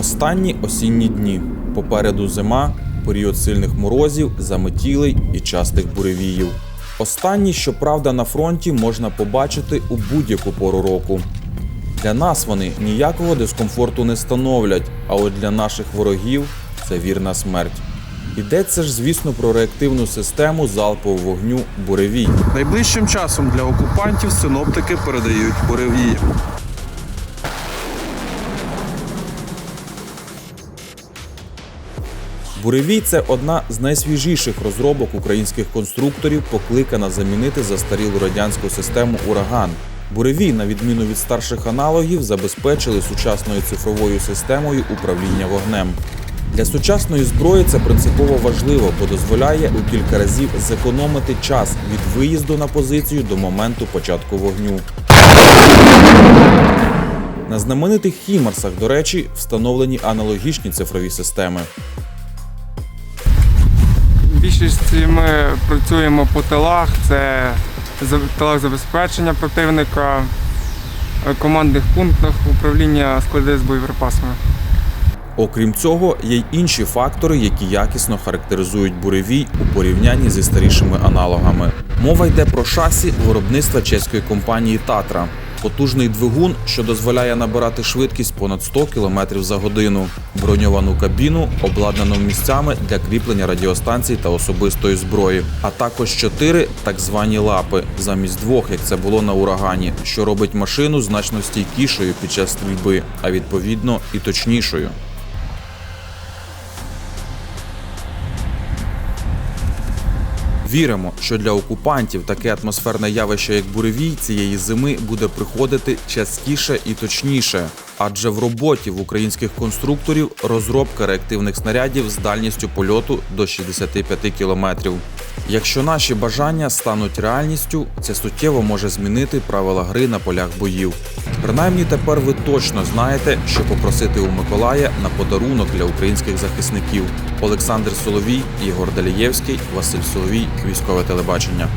Останні осінні дні. Попереду зима, період сильних морозів, заметілий і частих буревіїв. Останні, щоправда, на фронті можна побачити у будь-яку пору року. Для нас вони ніякого дискомфорту не становлять, а от для наших ворогів це вірна смерть. Йдеться ж, звісно, про реактивну систему залпового вогню буревій. Найближчим часом для окупантів синоптики передають буревії. Буревій це одна з найсвіжіших розробок українських конструкторів, покликана замінити застарілу радянську систему ураган. Буревій, на відміну від старших аналогів, забезпечили сучасною цифровою системою управління вогнем. Для сучасної зброї це принципово важливо, бо дозволяє у кілька разів зекономити час від виїзду на позицію до моменту початку вогню. На знаменитих Хімарсах, до речі, встановлені аналогічні цифрові системи. Більшість ми працюємо по тилах, це тилах забезпечення противника, е, командних пунктах управління склади з боєприпасами. Окрім цього, є й інші фактори, які якісно характеризують буревій у порівнянні зі старішими аналогами. Мова йде про шасі виробництва чеської компанії Татра. Потужний двигун, що дозволяє набирати швидкість понад 100 км за годину, броньовану кабіну, обладнану місцями для кріплення радіостанцій та особистої зброї, а також чотири так звані лапи замість двох, як це було на урагані, що робить машину значно стійкішою під час стрільби, а відповідно і точнішою. Віримо, що для окупантів таке атмосферне явище, як буревій, цієї зими буде приходити частіше і точніше, адже в роботі в українських конструкторів розробка реактивних снарядів з дальністю польоту до 65 кілометрів. Якщо наші бажання стануть реальністю, це суттєво може змінити правила гри на полях боїв. Принаймні тепер ви точно знаєте, що попросити у Миколая на подарунок для українських захисників. Олександр Соловій, Ігор Далієвський, Василь Соловій, військове телебачення.